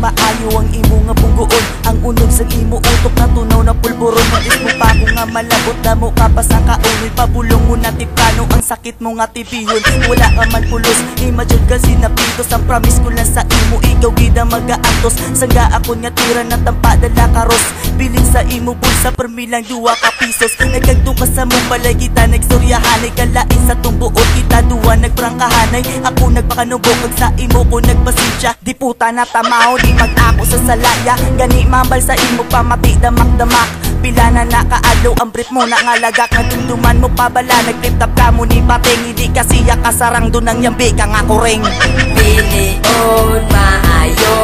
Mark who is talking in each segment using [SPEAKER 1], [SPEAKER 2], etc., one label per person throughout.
[SPEAKER 1] maayo ang imo nga bugoon Ang unog sa imo utok na tunaw na pulburon. Nais mo pa ko nga malabot na mo ka pa sa kaunoy Pabulong mo na tipkano ang sakit mo nga tibihon. Wala ka man pulos, imagine kasi napitos Ang promise ko lang sa imo, ikaw gida mag-aantos Sangga ako nga tira ng tampa dala karos Bilin sa imo bulsa permilang duwa ka pisos. Nagkagto ka sa mong balay kita nagstoryahanay Kalain sa tumbuot kita duwa nagprangkahanay Ako nagpakanubo kag sa imo ko nagpasensya Di puta na tamaw, di mag-ako sa salaya. Gani mambal sa imo pamati damak-damak. Pila na nakaadlaw ang brief mo na nga lagak. Nagtunduman mo pa bala Nag-flip ka mo ni pateng Hindi kasi kasarang doon ang yambi ka nga kureng
[SPEAKER 2] Pilion maayo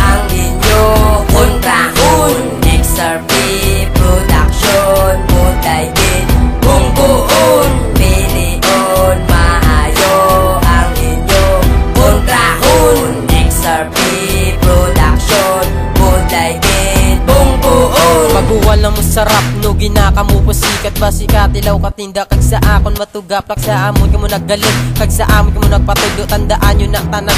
[SPEAKER 2] ang inyo. Kontrahon
[SPEAKER 3] Maguwal mo sarap no ginaka mo pasikat basikat ilaw katinda kag sa akon matugap kag sa amon kamo naggalit kag sa amon kamo nagpatudo tandaan nyo na tanan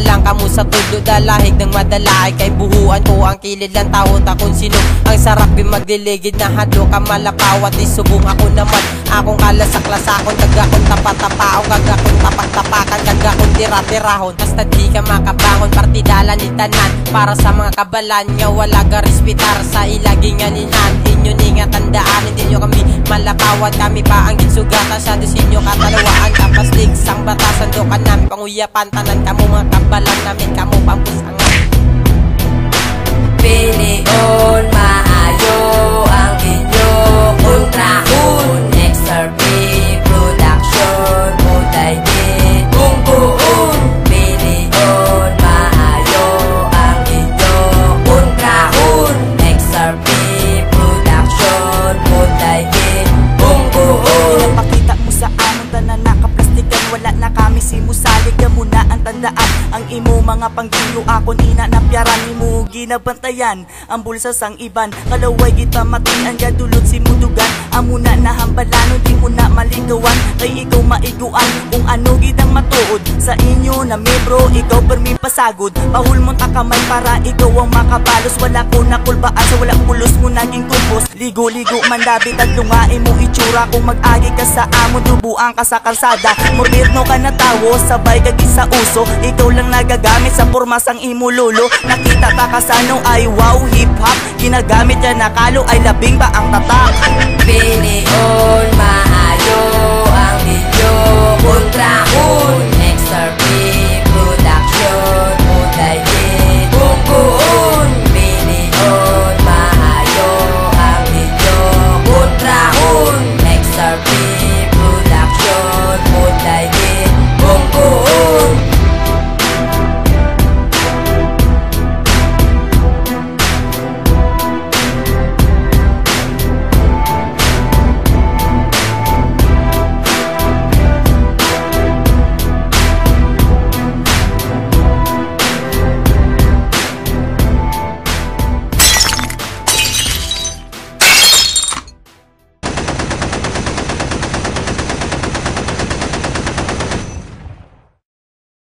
[SPEAKER 3] lang kamo sa tudo dalahig ng madalaay kay buhuan ko ang kilid lang tao ta kung sino. Ang sarap yung magdiligid na hadlo ka malapawat isubong ako naman. Akong kalasak akon kag akong tapatapaon kag akong tapak-tapakan kag akong tira-tirahon. Hasta di ka makabangon partidala ni tanan. Para sa mga kabalan nga wala respitar sa ilaging anihan inyo ni nga tandaan hindi nyo kami malapawat kami pa ang ginsugatan sa katalawaan kapaslig sang batasan do ka namin panguyapan. Tanan kamo mga kabalan namin. Kamo pampusangan Pilion
[SPEAKER 1] imo mga panggilo akon ina na piyaran Imo ginabantayan ang bulsa sang iban. Kalaway kita matian gadulot si mudugan. Amo na nahambalan di mo na maligawan. Kay maiguan kung ano gidang matuod Sa inyo na membro ikaw permi pasagod. Pahul mo takamay para ikaw ang makabalos. Wala ko na kulbaan sa walang pulos mo naging kumpos. Ligo-ligo man dabit at lungain mo itsura. Kung mag-agi ka sa amo dubuang ka sa kalsada. Moderno ka na tawo sabay kagi sa uso. Ikaw lang nagagamit sa pormas ang imo lolo Nakita ta kasano ay wow hip hop Ginagamit yan nakalo ay labing ba ang tatak